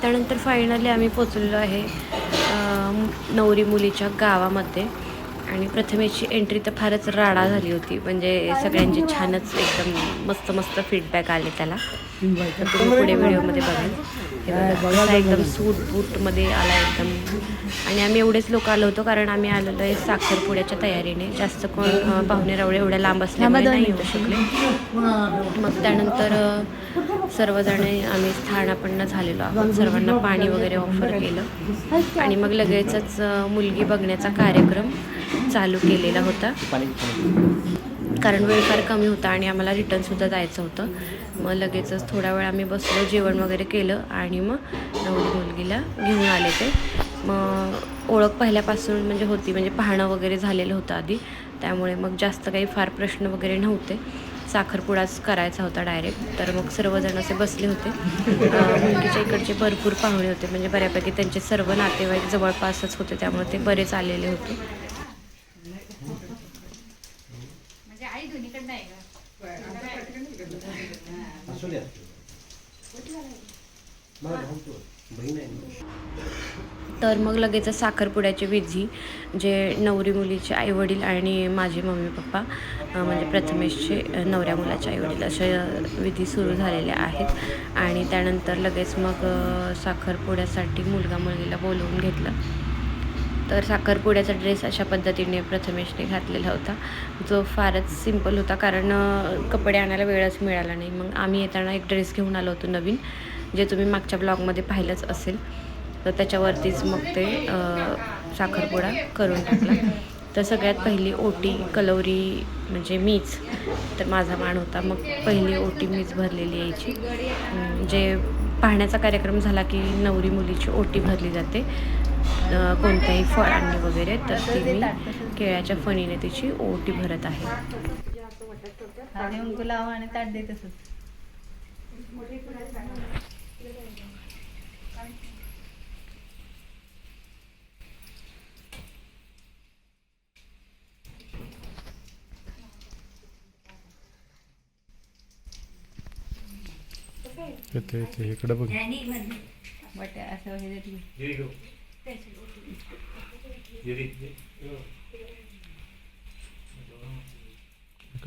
त्यानंतर फायनली आम्ही पोचलेलो आहे नवरी मुलीच्या गावामध्ये. आणि प्रथमेची एंट्री तर फारच राडा झाली होती म्हणजे सगळ्यांचे छानच एकदम मस्त मस्त फीडबॅक आले त्याला. तर तुम्ही पुढे व्हिडिओमध्ये बघाल हे एकदम सूट बूटमध्ये आला एकदम. आणि आम्ही एवढेच लोक आलो होतो कारण आम्ही आलेलो आहे साखरपुड्याच्या तयारीने. जास्त कोण पाहुणे रावळे एवढ्या लांब असल्यामुळे नाही येऊ शकले. मग त्यानंतर सर्वजण आम्ही स्थानापन्न झालेलो आहोत. सर्वांना पाणी वगैरे ऑफर केलं. आणि मग लगेचच मुलगी बघण्याचा कार्यक्रम चालू केलेला होता. कारण वेळ फार कमी होता आणि आम्हाला रिटर्नसुद्धा जायचं होतं. मग लगेचच थोडा वेळ आम्ही बसलो जेवण वगैरे केलं आणि मग नवरी मुलगीला घेऊन आले ते. मग ओळख पहिल्यापासून म्हणजे होती म्हणजे पाहणं वगैरे झालेलं होतं आधी. त्यामुळे मग जास्त काही फार प्रश्न वगैरे नव्हते. साखरपुडाच करायचा होता डायरेक्ट तर मग सर्वजण असे बसले होते. मुलगीच्या इकडचे भरपूर पाहुणे होते. म्हणजे बऱ्यापैकी त्यांचे सर्व नातेवाईक जवळपासच होते. त्यामुळे ते बरेच आलेले होते. तर मग लगेच साखरपुड्याची विधी जे नवरी मुलीचे आईवडील आणि माझे मम्मी पप्पा म्हणजे प्रथमेशचे नवऱ्या मुलाचे आईवडील अशा विधी सुरू झालेल्या आहेत. आणि त्यानंतर लगेच मग साखरपुड्यासाठी मुलगा मुलगीला बोलवून घेतलं. तर साखरपुड्याचा ड्रेस अशा पद्धतीने प्रथमेशने घातलेला होता. जो फारच सिंपल होता कारण कपडे आणायला वेळच मिळाला नाही. मग आम्ही येताना एक ड्रेस घेऊन आलो होतो नवीन. जे तुम्ही मागच्या ब्लॉगमध्ये पाहिलंच असेल तर त्याच्यावरतीच मग ते साखरपुडा करून टाकला. तर सगळ्यात पहिली ओटी कलवरी म्हणजे मीच तर माझा मान होता. मग पहिली ओटी मीच भरलेली यायची. जे पाहण्याचा कार्यक्रम झाला की नवरी मुलीची ओटी भरली जाते कोणत्याही फळांनी वगैरे तर ती मी केळ्याच्या फणीने तिची ओटी भरत आहे. आणि लावा आणि ताट येते येते इकडं बघ. बट असं हे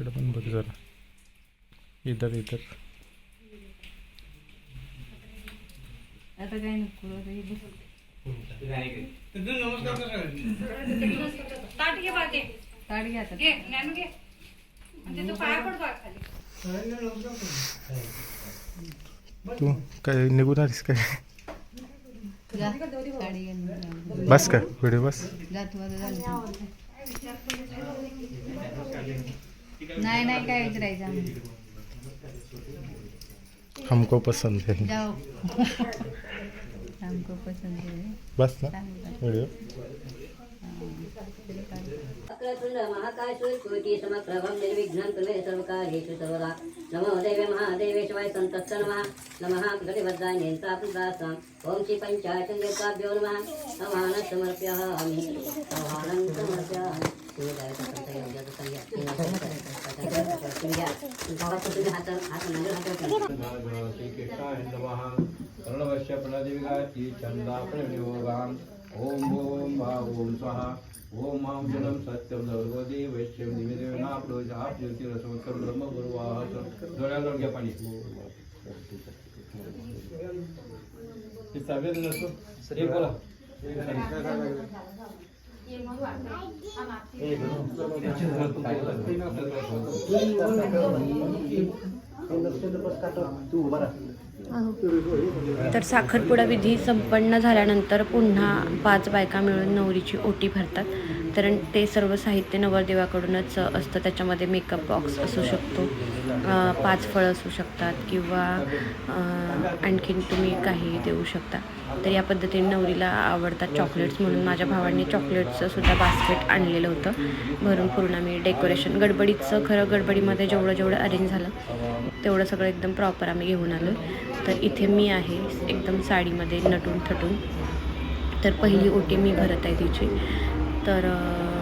पण बघ जरा. इधर इधर. आता काय नको तू काय निघून आलीस काय. बस का व्हिडिओ बस. नाही नाही काय विचारायचं आम्ही. हमको पसंद है हमको पसंद है बस ना. व्हिडिओ वक्रतुंड महाकाय सूर्यकोटि समप्रभं निर्विघ्नं कुर्वे सर्वकार्येषु सर्वदा नमो देवे महादेवे शिवाय सन्तस्य नमः नमः गतिभद्राय नेत्रापुदासाम् ॐ श्री पञ्चाचन्द्रताभ्यो नमः समानं समर्पयामि समानं समर्पयामि ओम ओम भा ॐ स्वाहा। ओम मां जनं सत्यं सर्वदी वैश्यं निवेदना प्रोजा ज्योतिरसमत्सर ब्रह्म गुरुवाह डोळ्यावर घ्या पाणी। हे सगळे नसतो हे बोला. तर साखरपुडा विधी संपन्न झाल्यानंतर पुन्हा पाच बायका मिळून नवरीची ओटी भरतात. तर ते सर्व साहित्य नवरदेवाकडूनच असतं. त्याच्यामध्ये मेकअप बॉक्स असू शकतो पाच फळं असू शकतात किंवा आणखीन तुम्ही काही देऊ शकता. तर या पद्धतीने नवरीला आवडतात चॉकलेट्स म्हणून माझ्या भावांनी चॉकलेट्सचं सुद्धा बास्केट आणलेलं होतं. भरून पूर्ण मी डेकोरेशन गडबडीचं खरं गडबडीमध्ये जेवढं जेवढं अरेंज झालं तेवढं सगळं एकदम प्रॉपर आम्ही घेऊन आलो. तर इथे मी आहे एकदम साडीमध्ये नटून थटून. तर पहिली ओटी मी भरत आहे तिची. तर अं,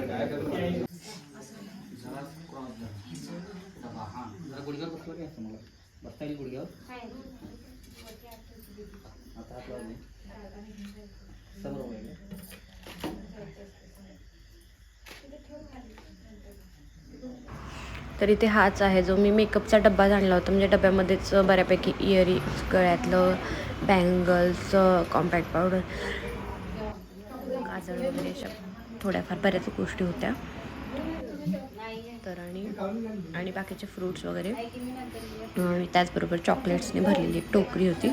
काय? जरा गुडघ्यावर बसलं की असं मला बसता येईल गुडघ्यावर आता हात लावून दे. समोर वळले. तर इथे हाच आहे जो मी मेकअपचा डब्बा आणला होता. म्हणजे डब्यामध्येच बऱ्यापैकी इयरिंग्स गळ्यातलं बँगल्स कॉम्पॅक्ट पावडर काजळ वगैरे अशा थोड्याफार बऱ्याच गोष्टी होत्या. तर आणि आणि बाकीचे फ्रूट्स वगैरे. आणि त्याचबरोबर चॉकलेट्सने भरलेली एक टोकरी होती.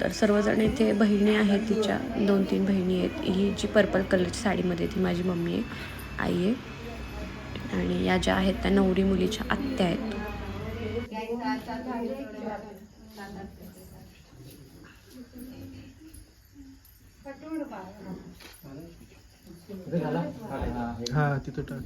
तर सर्वजण इथे बहिणी आहेत तिच्या दोन तीन बहिणी आहेत. ही जी पर्पल कलरची साडीमध्ये ती माझी मम्मी आहे आई आहे. आणि या ज्या आहेत त्या नवरी मुलीच्या आत्या आहेत. हा तिथं टाक.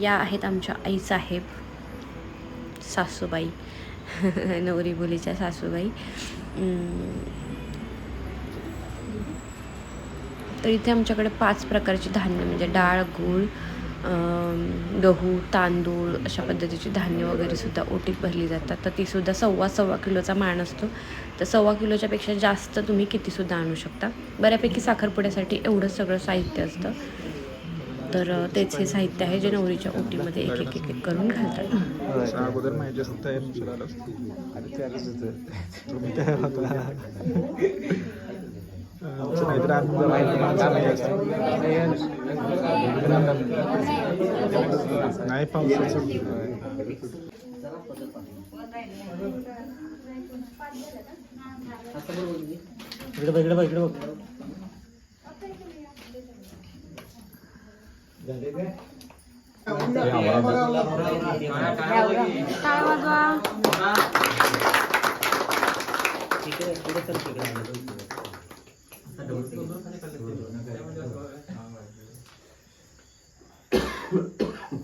या आहेत आमच्या आईसाहेब सासूबाई. नवरी बोलीच्या सासूबाई. तर इथे आमच्याकडे पाच प्रकारची धान्य म्हणजे डाळ गूळ गहू तांदूळ अशा पद्धतीची धान्य वगैरे सुद्धा ओटीत भरली जातात. तर ती सुद्धा सव्वा सव्वा किलोचा मान असतो. तर सव्वा किलोच्या पेक्षा जास्त तुम्ही कितीसुद्धा आणू शकता. बऱ्यापैकी साखरपुड्यासाठी एवढं सगळं साहित्य असतं. तर तेच हे साहित्य आहे जे नवरीच्या ओटीमध्ये एक एक एक एक करून घालतात. अगोदर माहिती नाही. इकडे बघ इकडे बघ इकडे बघ.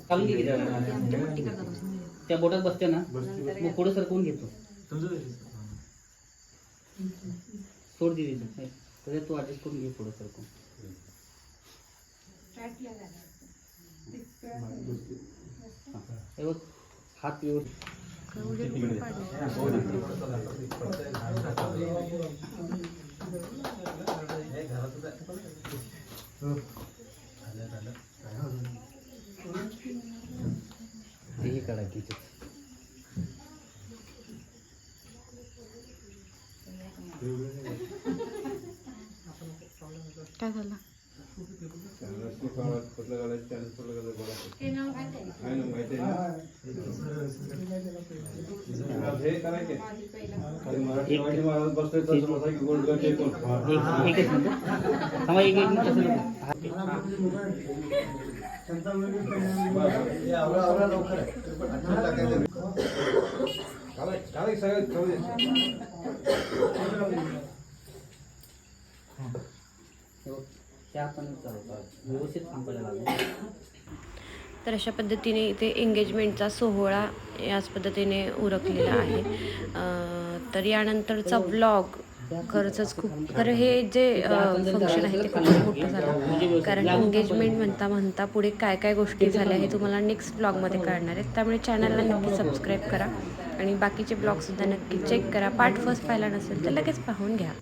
चालून घे की. त्या बोटात बसते ना मग पुढे सरकवून घेतो. सोड दे तिथं. तरी तू ऍडजस्ट करून घे पुढे सरकून हे बघ हात व्यवस्थित. तेही काढा किती काय झालं रस्ते काढा, कुठलं काढायचं, त्याला कुठलं काढायचं बघा. आहे ना, माहिती आहे ना? हे करायचे. ते मराठी मराठी महाराज बसले तसं बसा की गोल गोल टेकून. एक एकच मिनिट थांबा एक एक मिनिट सगळं दे. त्या व्यवस्थित थांबायला लागलो तर अशा पद्धतीने इथे एंगेजमेंटचा सोहळा याच पद्धतीने उरकलेला आहे. तर यानंतरचा ब्लॉग खरंच खूप खरं हे जे फंक्शन आहे ते खूप मोठं झालं. कारण एंगेजमेंट म्हणता म्हणता पुढे काय काय गोष्टी झाल्या हे तुम्हाला नेक्स्ट ब्लॉगमध्ये कळणार आहेत. त्यामुळे चॅनलला नक्की सबस्क्राईब करा आणि बाकीचे ब्लॉगसुद्धा नक्की चेक करा. पार्ट फर्स्ट पाहिला नसेल तर लगेच पाहून घ्या.